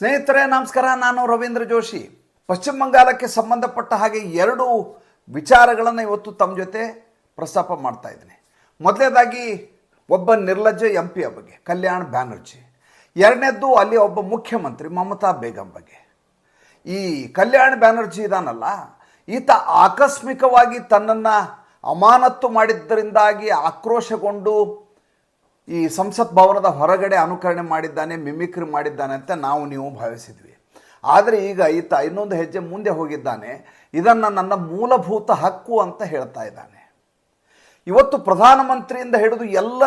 ಸ್ನೇಹಿತರೆ, ನಮಸ್ಕಾರ. ನಾನು ರವೀಂದ್ರ ಜೋಶಿ. ಪಶ್ಚಿಮ ಬಂಗಾಳಕ್ಕೆ ಸಂಬಂಧಪಟ್ಟ ಹಾಗೆ ಎರಡು ವಿಚಾರಗಳನ್ನು ಇವತ್ತು ತಮ್ಮ ಜೊತೆ ಪ್ರಸ್ತಾಪ ಮಾಡ್ತಾ ಇದ್ದೀನಿ. ಮೊದಲನೇದಾಗಿ ಒಬ್ಬ ನಿರ್ಲಜ್ಜ ಎಂ ಪಿಯ ಬಗ್ಗೆ, ಕಲ್ಯಾಣ್ ಬ್ಯಾನರ್ಜಿ. ಎರಡನೇದ್ದು, ಅಲ್ಲಿ ಒಬ್ಬ ಮುಖ್ಯಮಂತ್ರಿ ಮಮತಾ ಬೇಗಂ ಬಗ್ಗೆ. ಈ ಕಲ್ಯಾಣ್ ಬ್ಯಾನರ್ಜಿ ಇದಾನಲ್ಲ, ಈತ ಆಕಸ್ಮಿಕವಾಗಿ ತನ್ನನ್ನು ಅಮಾನತ್ತು ಮಾಡಿದ್ದರಿಂದಾಗಿ ಆಕ್ರೋಶಗೊಂಡು ಈ ಸಂಸತ್ ಭವನದ ಹೊರಗಡೆ ಅನುಕರಣೆ ಮಾಡಿದ್ದಾನೆ, ಮಿಮಿಕ್ರಿ ಮಾಡಿದ್ದಾನೆ ಅಂತ ನಾವು ನೀವು ಭಾವಿಸಿದ್ವಿ. ಆದರೆ ಈಗ ಈತ ಇನ್ನೊಂದು ಹೆಜ್ಜೆ ಮುಂದೆ ಹೋಗಿದ್ದಾನೆ. ಇದನ್ನು ನನ್ನ ಮೂಲಭೂತ ಹಕ್ಕು ಅಂತ ಹೇಳ್ತಾ ಇದ್ದಾನೆ. ಇವತ್ತು ಪ್ರಧಾನಮಂತ್ರಿಯಿಂದ ಹಿಡಿದು ಎಲ್ಲ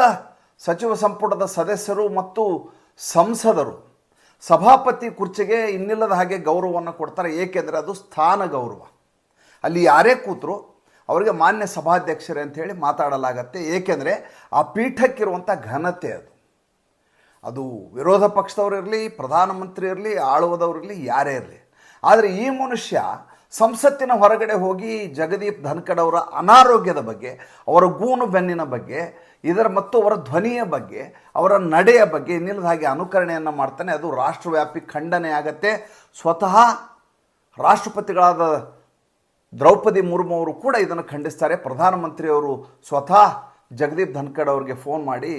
ಸಚಿವ ಸಂಪುಟದ ಸದಸ್ಯರು ಮತ್ತು ಸಂಸದರು ಸಭಾಪತಿ ಕುರ್ಚಿಗೆ ಇನ್ನಿಲ್ಲದ ಹಾಗೆ ಗೌರವವನ್ನು ಕೊಡ್ತಾರೆ. ಏಕೆಂದರೆ ಅದು ಸ್ಥಾನ ಗೌರವ. ಅಲ್ಲಿ ಯಾರೇ ಕೂತರು ಅವರಿಗೆ ಮಾನ್ಯ ಸಭಾಧ್ಯಕ್ಷರೇ ಅಂತ ಹೇಳಿ ಮಾತಾಡಲಾಗತ್ತೆ. ಏಕೆಂದರೆ ಆ ಪೀಠಕ್ಕಿರುವಂಥ ಘನತೆ ಅದು. ಅದು ವಿರೋಧ ಪಕ್ಷದವ್ರು ಇರಲಿ, ಪ್ರಧಾನಮಂತ್ರಿ ಇರಲಿ, ಆಳುವುದವ್ರು ಯಾರೇ ಇರಲಿ. ಆದರೆ ಈ ಮನುಷ್ಯ ಸಂಸತ್ತಿನ ಹೊರಗಡೆ ಹೋಗಿ ಜಗದೀಪ್ ಧನ್ಕಡ್ ಅವರ ಅನಾರೋಗ್ಯದ ಬಗ್ಗೆ, ಅವರ ಗೂನು ಬೆನ್ನಿನ ಬಗ್ಗೆ, ಇದರ ಮತ್ತು ಅವರ ಧ್ವನಿಯ ಬಗ್ಗೆ, ಅವರ ನಡೆಯ ಬಗ್ಗೆ ಇನ್ನಿಲ್ಲದ ಹಾಗೆ ಅನುಕರಣೆಯನ್ನು ಮಾಡ್ತಾನೆ. ಅದು ರಾಷ್ಟ್ರವ್ಯಾಪಿ ಖಂಡನೆ ಆಗತ್ತೆ. ಸ್ವತಃ ರಾಷ್ಟ್ರಪತಿಗಳಾದ ದ್ರೌಪದಿ ಮುರ್ಮು ಅವರು ಕೂಡ ಇದನ್ನು ಖಂಡಿಸ್ತಾರೆ. ಪ್ರಧಾನಮಂತ್ರಿಯವರು ಸ್ವತಃ ಜಗದೀಪ್ ಧನ್ಕಡ್ ಅವರಿಗೆ ಫೋನ್ ಮಾಡಿ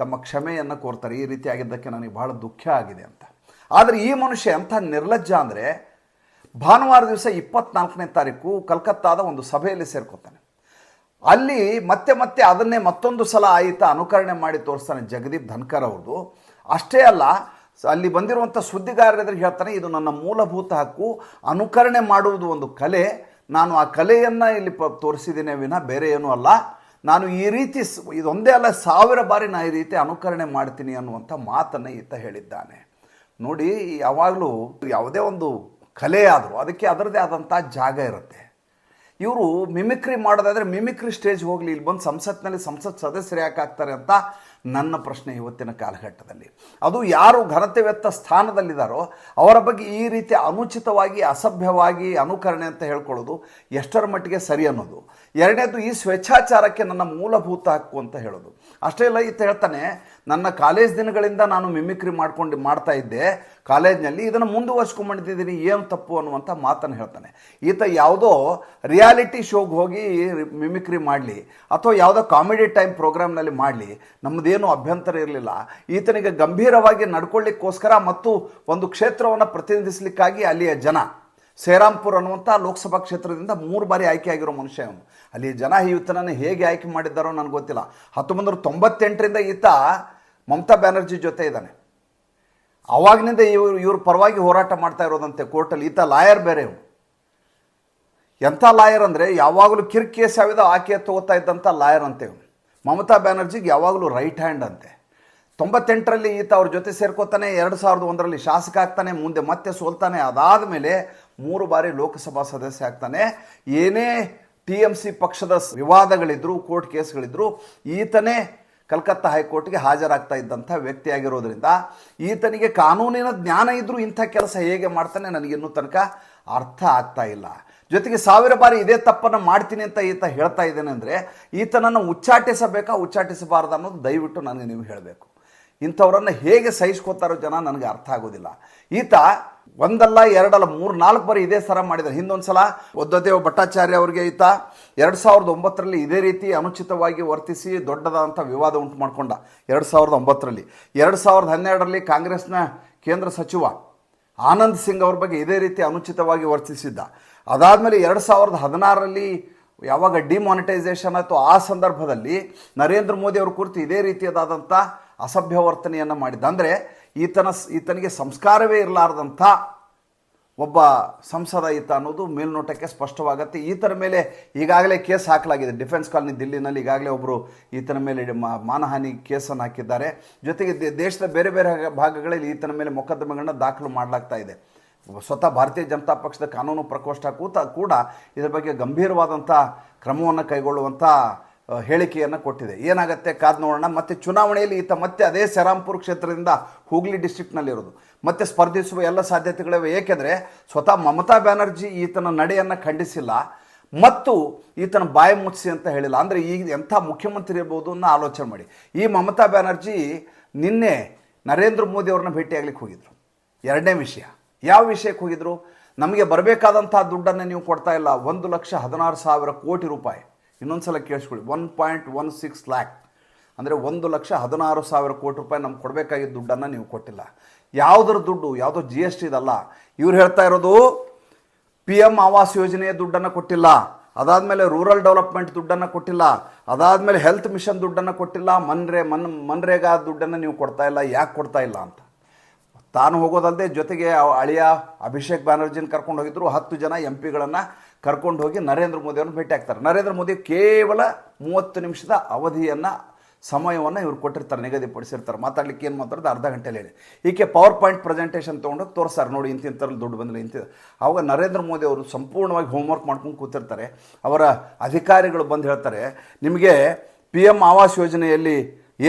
ತಮ್ಮ ಕ್ಷಮೆಯನ್ನು ಕೋರ್ತಾರೆ. ಈ ರೀತಿಯಾಗಿದ್ದಕ್ಕೆ ನನಗೆ ಬಹಳ ದುಃಖ ಆಗಿದೆ ಅಂತ. ಆದರೆ ಈ ಮನುಷ್ಯ ಎಂಥ ನಿರ್ಲಜ್ಜ ಅಂದರೆ ಭಾನುವಾರ ದಿವಸ ಇಪ್ಪತ್ನಾಲ್ಕನೇ ತಾರೀಕು ಕಲ್ಕತ್ತಾದ ಒಂದು ಸಭೆಯಲ್ಲಿ ಸೇರ್ಕೋತಾನೆ. ಅಲ್ಲಿ ಮತ್ತೆ ಮತ್ತೆ ಅದನ್ನೇ ಮತ್ತೊಂದು ಸಲ ಆಯಿತಾ ಅನುಕರಣೆ ಮಾಡಿ ತೋರಿಸ್ತಾನೆ ಜಗದೀಪ್ ಧನ್ಕರ್ ಅವ್ರದ್ದು ಅಷ್ಟೇ ಅಲ್ಲ, ಅಲ್ಲಿ ಬಂದಿರುವಂಥ ಸುದ್ದಿಗಾರರೆದುರು ಹೇಳ್ತಾನೆ, ಇದು ನನ್ನ ಮೂಲಭೂತ ಹಕ್ಕು. ಅನುಕರಣೆ ಮಾಡುವುದು ಒಂದು ಕಲೆ. ನಾನು ಆ ಕಲೆಯನ್ನು ಇಲ್ಲಿ ಪ ತೋರಿಸಿದ್ದೇನೆ ವಿನ ಬೇರೆ ಏನೂ ಅಲ್ಲ. ನಾನು ಈ ರೀತಿ ಇದೊಂದೇ ಅಲ್ಲ, ಸಾವಿರ ಬಾರಿ ನಾನು ಈ ರೀತಿ ಅನುಕರಣೆ ಮಾಡ್ತೀನಿ ಅನ್ನುವಂಥ ಮಾತನ್ನು ಈತ ಹೇಳಿದ್ದಾನೆ. ನೋಡಿ, ಯಾವಾಗಲೂ ಯಾವುದೇ ಒಂದು ಕಲೆ ಆದರೂ ಅದಕ್ಕೆ ಅದರದೇ ಆದಂಥ ಜಾಗ ಇರುತ್ತೆ. ಇವರು ಮಿಮಿಕ್ರಿ ಮಾಡೋದಾದರೆ ಮಿಮಿಕ್ರಿ ಸ್ಟೇಜ್ ಹೋಗಲಿ, ಇಲ್ಲಿ ಬಂದು ಸಂಸತ್ನಲ್ಲಿ ಸಂಸತ್ ಸದಸ್ಯರು ಯಾಕೆ ಆಗ್ತಾರೆ ಅಂತ ನನ್ನ ಪ್ರಶ್ನೆ ಇವತ್ತಿನ ಕಾಲಘಟ್ಟದಲ್ಲಿ. ಅದು ಯಾರು ಘನತೆವೆತ್ತ ಸ್ಥಾನದಲ್ಲಿದ್ದಾರೋ ಅವರ ಬಗ್ಗೆ ಈ ರೀತಿ ಅನುಚಿತವಾಗಿ, ಅಸಭ್ಯವಾಗಿ, ಅನುಕರಣೆ ಅಂತ ಹೇಳ್ಕೊಳ್ಳೋದು ಎಷ್ಟರ ಮಟ್ಟಿಗೆ ಸರಿ ಅನ್ನೋದು. ಎರಡನೇದು ಈ ಸ್ವೇಚ್ಛಾಚಾರಕ್ಕೆ ನನ್ನ ಮೂಲಭೂತ ಹಕ್ಕು ಅಂತ ಹೇಳೋದು. ಅಷ್ಟೇ ಇಲ್ಲ, ಈತ ಹೇಳ್ತಾನೆ ನನ್ನ ಕಾಲೇಜ್ ದಿನಗಳಿಂದ ನಾನು ಮಿಮಿಕ್ರಿ ಮಾಡ್ಕೊಂಡು ಮಾಡ್ತಾ ಇದ್ದೆ. ಕಾಲೇಜ್ನಲ್ಲಿ ಇದನ್ನು ಮುಂದುವರ್ಸ್ಕೊಂಡ್ಬಂದಿದ್ದೀನಿ ಏನು ತಪ್ಪು ಅನ್ನುವಂಥ ಮಾತನ್ನು ಹೇಳ್ತಾನೆ. ಈತ ಯಾವುದೋ ರಿಯಾಲಿಟಿ ಶೋಗೆ ಹೋಗಿ ಮಿಮಿಕ್ರಿ ಮಾಡಲಿ ಅಥವಾ ಯಾವುದೋ ಕಾಮಿಡಿ ಟೈಮ್ ಪ್ರೋಗ್ರಾಮ್ನಲ್ಲಿ ಮಾಡಲಿ. ನಮ್ಮದೇನು ಅಭ್ಯಂತರ ಇರಲಿಲ್ಲ. ಈತನಿಗೆ ಗಂಭೀರವಾಗಿ ನಡ್ಕೊಳ್ಳಿಕ್ಕೋಸ್ಕರ ಮತ್ತು ಒಂದು ಕ್ಷೇತ್ರವನ್ನು ಪ್ರತಿನಿಧಿಸಲಿಕ್ಕಾಗಿ ಅಲ್ಲಿಯ ಜನ ಸೇರಾಂಪುರ್ ಅನ್ನುವಂಥ ಲೋಕಸಭಾ ಕ್ಷೇತ್ರದಿಂದ ಮೂರು ಬಾರಿ ಆಯ್ಕೆ ಆಗಿರೋ ಮನುಷ್ಯ ಅವನು ಅಲ್ಲಿ ಜನ ಈತನನ್ನು ಹೇಗೆ ಆಯ್ಕೆ ಮಾಡಿದ್ದಾರೋ ನನಗೆ ಗೊತ್ತಿಲ್ಲ. ಹತ್ತೊಂಬತ್ತು ನೂರ ತೊಂಬತ್ತೆಂಟರಿಂದ ಈತ ಮಮತಾ ಬ್ಯಾನರ್ಜಿ ಜೊತೆ ಇದ್ದಾನೆ. ಅವಾಗಿನಿಂದ ಇವರು, ಇವ್ರ ಪರವಾಗಿ ಹೋರಾಟ ಮಾಡ್ತಾ ಇರೋದಂತೆ ಕೋರ್ಟಲ್ಲಿ. ಈತ ಲಾಯರ್ ಬೇರೆ ಇವನು. ಎಂಥ ಲಾಯರ್ ಅಂದರೆ ಯಾವಾಗಲೂ ಕಿರ್ ಕೇಸ್ ಯಾವಿದೋ ಆಕೆ ತಗೋತಾ ಇದ್ದಂಥ ಲಾಯರ್ ಅಂತೆ ಇವನು. ಮಮತಾ ಬ್ಯಾನರ್ಜಿಗೆ ಯಾವಾಗಲೂ ರೈಟ್ ಹ್ಯಾಂಡ್ ಅಂತೆ. ತೊಂಬತ್ತೆಂಟರಲ್ಲಿ ಈತ ಅವ್ರ ಜೊತೆ ಸೇರ್ಕೋತಾನೆ, ಎರಡು ಸಾವಿರದ ಒಂದರಲ್ಲಿ ಶಾಸಕ ಆಗ್ತಾನೆ, ಮುಂದೆ ಮತ್ತೆ ಸೋಲ್ತಾನೆ. ಅದಾದ ಮೇಲೆ ಮೂರು ಬಾರಿ ಲೋಕಸಭಾ ಸದಸ್ಯ ಆಗ್ತಾನೆ. ಏನೇ ಟಿ ಎಂ ಸಿ ಪಕ್ಷದ ವಿವಾದಗಳಿದ್ರು, ಕೋರ್ಟ್ ಕೇಸ್ಗಳಿದ್ರು, ಈತನೇ ಕಲ್ಕತ್ತಾ ಹೈಕೋರ್ಟ್ಗೆ ಹಾಜರಾಗ್ತಾ ಇದ್ದಂಥ ವ್ಯಕ್ತಿಯಾಗಿರೋದ್ರಿಂದ ಈತನಿಗೆ ಕಾನೂನಿನ ಜ್ಞಾನ ಇದ್ದರೂ ಇಂಥ ಕೆಲಸ ಹೇಗೆ ಮಾಡ್ತಾನೆ ನನಗೆ ಇನ್ನೂ ತನಕ ಅರ್ಥ ಆಗ್ತಾ ಇಲ್ಲ. ಜೊತೆಗೆ ಸಾವಿರ ಬಾರಿ ಇದೇ ತಪ್ಪನ್ನು ಮಾಡ್ತೀನಿ ಅಂತ ಈತ ಹೇಳ್ತಾ ಇದ್ದೇನೆ ಅಂದರೆ ಈತನನ್ನು ಉಚ್ಚಾಟಿಸಬೇಕಾ, ಉಚ್ಚಾಟಿಸಬಾರ್ದು ಅನ್ನೋದು ದಯವಿಟ್ಟು ನನಗೆ ನೀವು ಹೇಳಬೇಕು. ಇಂಥವ್ರನ್ನು ಹೇಗೆ ಸಹಿಸ್ಕೋತಾರೋ ಜನ ನನಗೆ ಅರ್ಥ ಆಗೋದಿಲ್ಲ. ಈತ ಒಂದಲ್ಲ, ಎರಡಲ್ಲ, ಮೂರು, ನಾಲ್ಕು ಬಾರಿ ಇದೇ ಸರ ಮಾಡಿದ್ದಾರೆ ಹಿಂದೊಂದು ಸಲ ಒದ್ದದೇವ ಭಟ್ಟಾಚಾರ್ಯ ಅವರಿಗೆ ಈತ ಎರಡು ಸಾವಿರದ ಒಂಬತ್ತರಲ್ಲಿ ಇದೇ ರೀತಿ ಅನುಚಿತವಾಗಿ ವರ್ತಿಸಿ ದೊಡ್ಡದಾದಂಥ ವಿವಾದ ಉಂಟು ಮಾಡಿಕೊಂಡ. ಎರಡು ಸಾವಿರದ ಒಂಬತ್ತರಲ್ಲಿ. ಎರಡು ಸಾವಿರದ ಹನ್ನೆರಡರಲ್ಲಿ ಕಾಂಗ್ರೆಸ್ನ ಕೇಂದ್ರ ಸಚಿವ ಆನಂದ್ ಸಿಂಗ್ ಅವ್ರ ಬಗ್ಗೆ ಇದೇ ರೀತಿ ಅನುಚಿತವಾಗಿ ವರ್ತಿಸಿದ್ದ. ಅದಾದಮೇಲೆ ಎರಡು ಸಾವಿರದ ಹದಿನಾರರಲ್ಲಿ ಯಾವಾಗ ಡಿಮಾನಿಟೈಸೇಷನ್ ಆಯಿತು ಆ ಸಂದರ್ಭದಲ್ಲಿ ನರೇಂದ್ರ ಮೋದಿ ಅವ್ರ ಕುರಿತು ಇದೇ ರೀತಿಯಾದಂಥ ಅಸಭ್ಯ ವರ್ತನೆಯನ್ನು ಮಾಡಿದ್ದ. ಅಂದರೆ ಈತನ ಈತನಿಗೆ ಸಂಸ್ಕಾರವೇ ಇರಲಾರ್ದಂಥ ಒಬ್ಬ ಸಂಸದ ಈತ ಅನ್ನೋದು ಮೇಲ್ನೋಟಕ್ಕೆ ಸ್ಪಷ್ಟವಾಗುತ್ತೆ. ಈತನ ಮೇಲೆ ಈಗಾಗಲೇ ಕೇಸ್ ಹಾಕಲಾಗಿದೆ. ಡಿಫೆನ್ಸ್ ಕಾಲನಿ ದಿಲ್ಲಿನಲ್ಲಿ ಈಗಾಗಲೇ ಒಬ್ಬರು ಈತನ ಮೇಲೆ ಮಾನಹಾನಿ ಕೇಸನ್ನು ಹಾಕಿದ್ದಾರೆ. ಜೊತೆಗೆ ದೇಶದ ಬೇರೆ ಬೇರೆ ಭಾಗಗಳಲ್ಲಿ ಈತನ ಮೇಲೆ ಮೊಕದ್ದಮೆಗಳನ್ನ ದಾಖಲು ಮಾಡಲಾಗ್ತಾ ಇದೆ. ಸ್ವತಃ ಭಾರತೀಯ ಜನತಾ ಪಕ್ಷದ ಕಾನೂನು ಪ್ರಕೋಷ್ಠ ಕೂತ, ಕೂಡ ಇದರ ಬಗ್ಗೆ ಗಂಭೀರವಾದಂಥ ಕ್ರಮವನ್ನು ಕೈಗೊಳ್ಳುವಂಥ ಹೇಳಿಕೆಯನ್ನು ಕೊಟ್ಟಿದೆ. ಏನಾಗುತ್ತೆ? ಕಾದ್ ನೋಡೋಣ. ಮತ್ತೆ ಚುನಾವಣೆಯಲ್ಲಿ ಈತ ಮತ್ತೆ ಅದೇ ಸೆರಾಂಪುರ್ ಕ್ಷೇತ್ರದಿಂದ ಹೂಗ್ಲಿ ಡಿಸ್ಟಿಕ್ನಲ್ಲಿರೋದು ಮತ್ತೆ ಸ್ಪರ್ಧಿಸುವ ಎಲ್ಲ ಸಾಧ್ಯತೆಗಳಿವೆ. ಏಕೆಂದರೆ ಸ್ವತಃ ಮಮತಾ ಬ್ಯಾನರ್ಜಿ ಈತನ ನಡೆಯನ್ನು ಖಂಡಿಸಿಲ್ಲ. ಮತ್ತು ಈತನ ಬಾಯಿ ಮುಚ್ಚಿಸಿ ಅಂತ ಹೇಳಿಲ್ಲ. ಅಂದರೆ ಈಗ ಎಂಥ ಮುಖ್ಯಮಂತ್ರಿ ಇರ್ಬೋದು ಅನ್ನೋ ಆಲೋಚನೆ ಮಾಡಿ. ಈ ಮಮತಾ ಬ್ಯಾನರ್ಜಿ ನಿನ್ನೆ ನರೇಂದ್ರ ಮೋದಿ ಅವ್ರನ್ನ ಭೇಟಿಯಾಗಲಿಕ್ಕೆ ಹೋಗಿದ್ರು. ಎರಡನೇ ವಿಷಯ. ಯಾವ ವಿಷಯಕ್ಕೆ ಹೋಗಿದ್ರು? ನಮಗೆ ಬರಬೇಕಾದಂಥ ದುಡ್ಡನ್ನು ನೀವು ಕೊಡ್ತಾ ಇಲ್ಲ. ಒಂದು ಲಕ್ಷ ಹದಿನಾರು ಸಾವಿರ ಕೋಟಿ ರೂಪಾಯಿ. ಇನ್ನೊಂದು ಸಲ ಕೇಳಿಸ್ಕೊಳ್ಳಿ one point one six lakh ಅಂದರೆ ಒಂದು ಲಕ್ಷ ಹದಿನಾರು ಸಾವಿರ ಕೋಟಿ ರೂಪಾಯಿ ನಮ್ಗೆ ಕೊಡಬೇಕಾಗಿದ್ದ ದುಡ್ಡನ್ನು ನೀವು ಕೊಟ್ಟಿಲ್ಲ. ಯಾವುದ್ರ ದುಡ್ಡು, ಯಾವುದೋ ಜಿ ಎಸ್ ಟಿ ಇದಲ್ಲ. ಇವ್ರು ಹೇಳ್ತಾ ಇರೋದು ಪಿ ಎಂ ಆವಾಸ್ ಯೋಜನೆಯ ದುಡ್ಡನ್ನು ಕೊಟ್ಟಿಲ್ಲ. ಅದಾದಮೇಲೆ ರೂರಲ್ ಡೆವಲಪ್ಮೆಂಟ್ ದುಡ್ಡನ್ನು ಕೊಟ್ಟಿಲ್ಲ. ಅದಾದಮೇಲೆ ಹೆಲ್ತ್ ಮಿಷನ್ ದುಡ್ಡನ್ನು ಕೊಟ್ಟಿಲ್ಲ. ಮನ್ರೇ, ಮನ್, ಮನ್ರೇಗಾ ದುಡ್ಡನ್ನು ನೀವು ಕೊಡ್ತಾ ಇಲ್ಲ. ಯಾಕೆ ಕೊಡ್ತಾ ಇಲ್ಲ ಅಂತ. ತಾನು ಹೋಗೋದಲ್ಲದೆ ಜೊತೆಗೆ ಅಳಿಯ ಅಭಿಷೇಕ್ ಬ್ಯಾನರ್ಜಿನ ಕರ್ಕೊಂಡು ಹೋಗಿದ್ರು. ಹತ್ತು ಜನ ಎಂ ಪಿಗಳನ್ನು ಕರ್ಕೊಂಡು ಹೋಗಿ ನರೇಂದ್ರ ಮೋದಿಯವ್ರನ್ನ ಭೇಟಿ ಆಗ್ತಾರೆ. ನರೇಂದ್ರ ಮೋದಿ ಕೇವಲ ಮೂವತ್ತು ನಿಮಿಷದ ಅವಧಿಯನ್ನು, ಸಮಯವನ್ನು ಇವ್ರು ಕೊಟ್ಟಿರ್ತಾರೆ, ನಿಗದಿಪಡಿಸಿರ್ತಾರೆ. ಮಾತಾಡ್ಲಿಕ್ಕೆ ಏನು ಮಾತಾಡೋದು? ಅರ್ಧ ಗಂಟೆಯಲ್ಲಿ ಹೇಳಿ. ಈಕೆ ಪವರ್ ಪಾಯಿಂಟ್ ಪ್ರೆಸೆಂಟೇಷನ್ ತೊಗೊಂಡೋಗಿ ತೋರಿಸ್ತಾರೆ. ನೋಡಿ ಇಂತಿಂಥರಲ್ಲಿ ದುಡ್ಡು ಬಂದಿಲ್ಲ ಇಂಥ ಆವಾಗ ನರೇಂದ್ರ ಮೋದಿ ಅವರು ಸಂಪೂರ್ಣವಾಗಿ ಹೋಮ್ವರ್ಕ್ ಮಾಡ್ಕೊಂಡು ಕೂತಿರ್ತಾರೆ. ಅವರ ಅಧಿಕಾರಿಗಳು ಬಂದು ಹೇಳ್ತಾರೆ, ನಿಮಗೆ ಪಿ ಎಂ ಆವಾಸ್ ಯೋಜನೆಯಲ್ಲಿ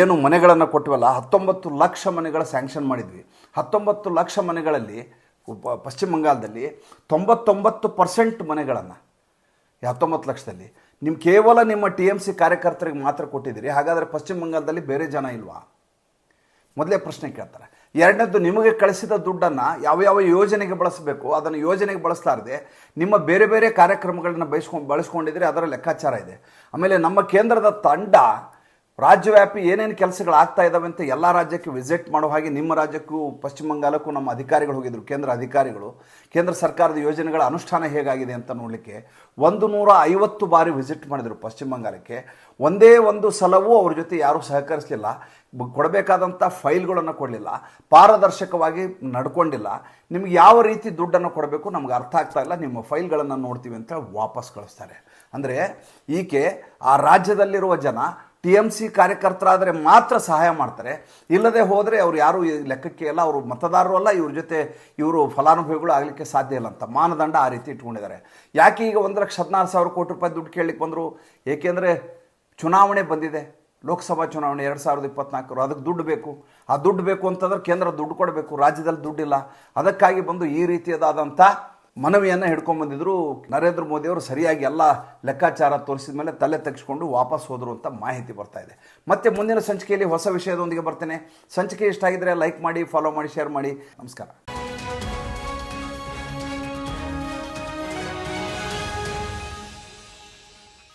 ಏನು ಮನೆಗಳನ್ನು ಕೊಟ್ಟವಲ್ಲ ಹತ್ತೊಂಬತ್ತು ಲಕ್ಷ ಮನೆಗಳ ಸ್ಯಾಂಕ್ಷನ್ ಮಾಡಿದ್ವಿ. ಹತ್ತೊಂಬತ್ತು ಲಕ್ಷ ಮನೆಗಳಲ್ಲಿ ಪಶ್ಚಿಮ ಬಂಗಾಳದಲ್ಲಿ ತೊಂಬತ್ತೊಂಬತ್ತು ಪರ್ಸೆಂಟ್ ಮನೆಗಳನ್ನು, ಹತ್ತೊಂಬತ್ತು ಲಕ್ಷದಲ್ಲಿ. ನಿಮ್ಮ ಕೇವಲ ನಿಮ್ಮ ಟಿ ಎಂ ಸಿ ಕಾರ್ಯಕರ್ತರಿಗೆ ಮಾತ್ರ ಕೊಟ್ಟಿದ್ದೀರಿ, ಹಾಗಾದರೆ ಪಶ್ಚಿಮ ಬಂಗಾಳದಲ್ಲಿ ಬೇರೆ ಜನ ಇಲ್ವಾ? ಮೊದಲೇ ಪ್ರಶ್ನೆ ಕೇಳ್ತಾರೆ. ಎರಡನೇದು ನಿಮಗೆ ಕಳಿಸಿದ ದುಡ್ಡನ್ನು ಯಾವ ಯಾವ ಯೋಜನೆಗೆ ಬಳಸಬೇಕು, ಅದನ್ನು ಯೋಜನೆಗೆ ಬಳಸಲಾರದೆ ನಿಮ್ಮ ಬೇರೆ ಬೇರೆ ಕಾರ್ಯಕ್ರಮಗಳನ್ನ ಬಯಸ್ಕೊಂಡು ಬಳಸ್ಕೊಂಡಿದ್ರೆ ಅದರ ಲೆಕ್ಕಾಚಾರ ಇದೆ. ಆಮೇಲೆ ನಮ್ಮ ಕೇಂದ್ರದ ತಂಡ ರಾಜ್ಯವ್ಯಾಪಿ ಏನೇನು ಕೆಲಸಗಳು ಆಗ್ತಾ ಇದ್ದಾವೆ ಅಂತ ಎಲ್ಲ ರಾಜ್ಯಕ್ಕೆ ವಿಸಿಟ್ ಮಾಡೋ ಹಾಗೆ ನಿಮ್ಮ ರಾಜ್ಯಕ್ಕೂ, ಪಶ್ಚಿಮ ಬಂಗಾಲಕ್ಕೂ ನಮ್ಮ ಅಧಿಕಾರಿಗಳು ಹೋಗಿದ್ರು, ಕೇಂದ್ರ ಅಧಿಕಾರಿಗಳು. ಕೇಂದ್ರ ಸರ್ಕಾರದ ಯೋಜನೆಗಳ ಅನುಷ್ಠಾನ ಹೇಗಾಗಿದೆ ಅಂತ ನೋಡಲಿಕ್ಕೆ ಒಂದು ನೂರ ಐವತ್ತು ಬಾರಿ ವಿಸಿಟ್ ಮಾಡಿದರು ಪಶ್ಚಿಮ ಬಂಗಾಲಕ್ಕೆ ಒಂದೇ ಒಂದು ಸಲವೂ ಅವ್ರ ಜೊತೆ ಯಾರೂ ಸಹಕರಿಸಲಿಲ್ಲ. ಕೊಡಬೇಕಾದಂಥ ಫೈಲ್ಗಳನ್ನು ಕೊಡಲಿಲ್ಲ. ಪಾರದರ್ಶಕವಾಗಿ ನಡ್ಕೊಂಡಿಲ್ಲ. ನಿಮ್ಗೆ ಯಾವ ರೀತಿ ದುಡ್ಡನ್ನು ಕೊಡಬೇಕು ನಮ್ಗೆ ಅರ್ಥ ಆಗ್ತಾ ಇಲ್ಲ. ನಿಮ್ಮ ಫೈಲ್ಗಳನ್ನು ನೋಡ್ತೀವಿ ಅಂತ ವಾಪಸ್ ಕಳಿಸ್ತಾರೆ. ಅಂದರೆ ಈಕೆ ಆ ರಾಜ್ಯದಲ್ಲಿರುವ ಜನ ಟಿ ಎಂ ಸಿ ಕಾರ್ಯಕರ್ತರಾದರೆ ಮಾತ್ರ ಸಹಾಯ ಮಾಡ್ತಾರೆ. ಇಲ್ಲದೆ ಹೋದರೆ ಅವರು ಯಾರು ಲೆಕ್ಕಕ್ಕೆ ಇಲ್ಲ ಅವರು ಮತದಾರರು ಅಲ್ಲ, ಇವ್ರ ಜೊತೆ ಇವರು ಫಲಾನುಭವಿಗಳು ಆಗಲಿಕ್ಕೆ ಸಾಧ್ಯ ಇಲ್ಲ ಅಂತ. ಮಾನದಂಡ ಆ ರೀತಿ ಇಟ್ಕೊಂಡಿದ್ದಾರೆ. ಯಾಕೆ ಈಗ ಒಂದು ಲಕ್ಷ ಹದಿನಾರು ಸಾವಿರ ಕೋಟಿ ರೂಪಾಯಿ ದುಡ್ಡು ಕೇಳಲಿಕ್ಕೆ ಬಂದರು? ಏಕೆಂದರೆ ಚುನಾವಣೆ ಬಂದಿದೆ. ಲೋಕಸಭಾ ಚುನಾವಣೆ ಎರಡು ಸಾವಿರದ ಇಪ್ಪತ್ನಾಲ್ಕರು, ಅದಕ್ಕೆ ದುಡ್ಡು ಬೇಕು. ಆ ದುಡ್ಡು ಬೇಕು ಅಂತಂದ್ರೆ ಕೇಂದ್ರ ದುಡ್ಡು ಕೊಡಬೇಕು. ರಾಜ್ಯದಲ್ಲಿ ದುಡ್ಡಿಲ್ಲ. ಅದಕ್ಕಾಗಿ ಬಂದು ಈ ರೀತಿಯದಾದಂಥ ಮನವಿಯನ್ನು ಹಿಡ್ಕೊಂಡ್ಬಂದಿದ್ರು ನರೇಂದ್ರ ಮೋದಿಯವರು ಸರಿಯಾಗಿ ಎಲ್ಲ ಲೆಕ್ಕಾಚಾರ ತೋರಿಸಿದ ಮೇಲೆ ತಲೆ ತೆಗೆಸ್ಕೊಂಡು ವಾಪಸ್ ಹೋದರು ಅಂತ ಮಾಹಿತಿ ಬರ್ತಾ ಇದೆ. ಮತ್ತೆ ಮುಂದಿನ ಸಂಚಿಕೆಯಲ್ಲಿ ಹೊಸ ವಿಷಯದೊಂದಿಗೆ ಬರ್ತೇನೆ. ಸಂಚಿಕೆ ಇಷ್ಟ ಆಗಿದ್ರೆ ಲೈಕ್ ಮಾಡಿ ಫಾಲೋ ಮಾಡಿ ಶೇರ್ ಮಾಡಿ. ನಮಸ್ಕಾರ.